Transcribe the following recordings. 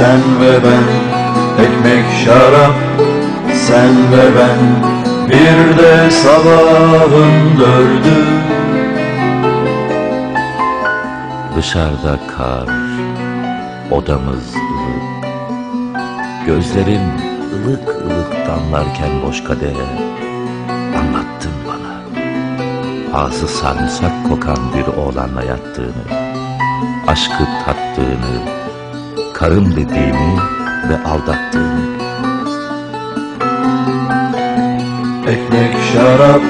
Sen ve ben Ekmek şarap sen ve ben Bir de sabahın dördü Dışarıda kar, odamız ılık. Gözlerin ılık ılık damlarken boş kadehe anlattın bana. Ağzı sarımsak kokan bir oğlanla yattığını, aşkı tattığını, karım dediğini ve aldattığını. Ekmek şarap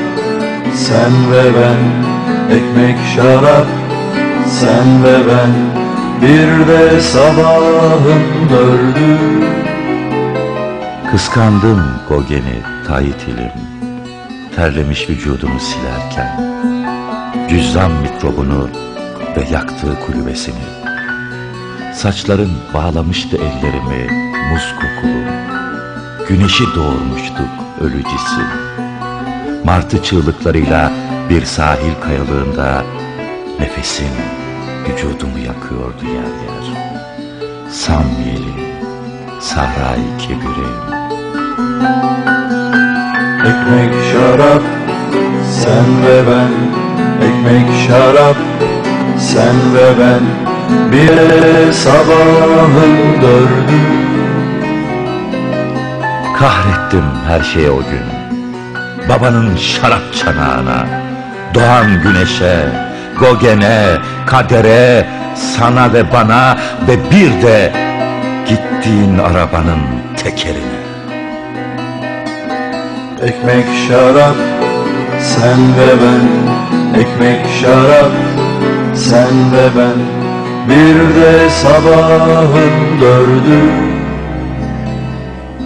sen ve ben. Ekmek şarap sen ve ben. Bir de sabahın dördü. Kıskandım Gogen'i Tahitilim Terlemiş vücudumu silerken. Cüzzam mikrobunu ve yaktığı kulübesini Saçların bağlamıştı ellerimi muz kokulu. Güneşi doğurmuştuk ölü cisim Martı çığlıklarıyla bir sahil kayalığında Nefesin vücudumu yakıyordu yer yer. Samyeli, Sahra-i Kebirim Ekmek şarap sen ve ben. Ekmek şarap sen ve ben Bir sabahın dördü. Kahrettim her şeye o gün. Babanın şarap çanağına Doğan güneşe Gogen'e Kadere Sana ve bana Ve bir de Gittiğin arabanın tekerine. Ekmek şarap sen ve ben. Ekmek şarap sen ve ben Bir de sabahın dördü.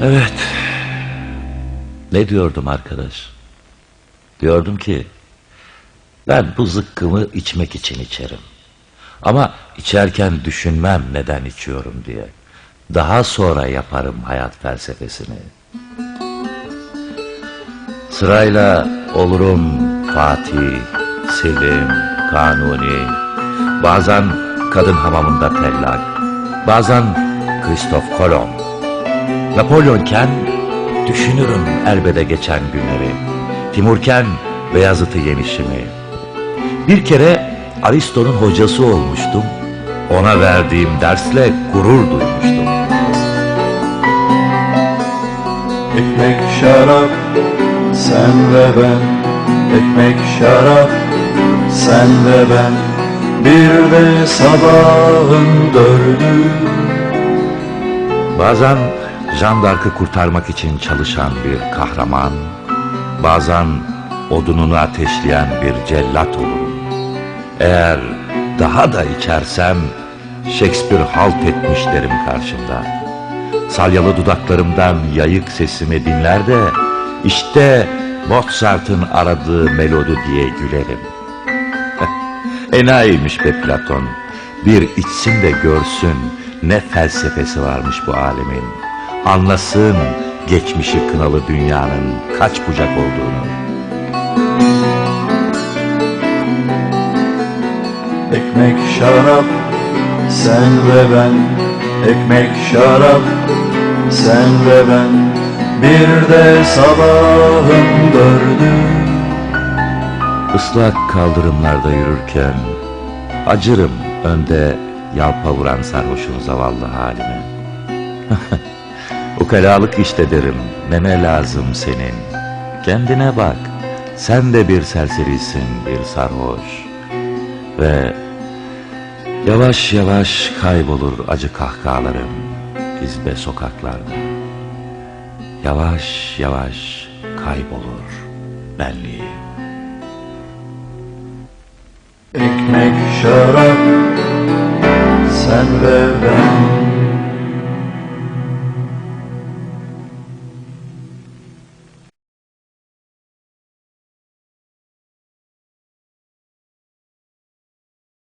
Evet. Ne diyordum arkadaş? Diyordum ki Ben bu zıkkımı içmek için içerim. Ama içerken düşünmem neden içiyorum diye. Daha sonra yaparım hayat felsefesini. Sırayla olurum Fatih, Selim, Kanuni. Bazen kadın hamamında tellak Bazen Kristof Kolomb Napolyonken düşünürüm elbede geçen günleri. Timurken Beyazıt'ı yenişimi. Bir kere Aristo'nun hocası olmuştum. Ona verdiğim dersle gurur duymuştum. Ekmek şarap sen ve ben Ekmek şarap sen ve ben Bir de sabahın dördü Bazen Jean d'Arc'ı kurtarmak için çalışan bir kahraman, bazen odununu ateşleyen bir cellat olurum. Eğer daha da içersem Shakespeare halt etmiş derim karşımda. Salyalı dudaklarımdan yayık sesimi dinler de işte Mozart'ın aradığı melodi diye gülerim. Enayiymiş be Platon. Bir içsin de görsün ne felsefesi varmış bu alemin. Anlasın geçmişi kınalı dünyanın kaç bucak olduğunu. Ekmek şarap sen ve ben Ekmek şarap sen ve ben Bir de sabahın dördü Islak kaldırımlarda yürürken acırım önde yalpavuran sarhoşun zavallı halime. Ukalalık işte derim, neme lazım senin. Kendine bak, sen de bir serserisin, bir sarhoş. Ve yavaş yavaş kaybolur acı kahkahalarım izbe sokaklarda. Yavaş yavaş kaybolur benliğim. Ekmek şarap sen ve ben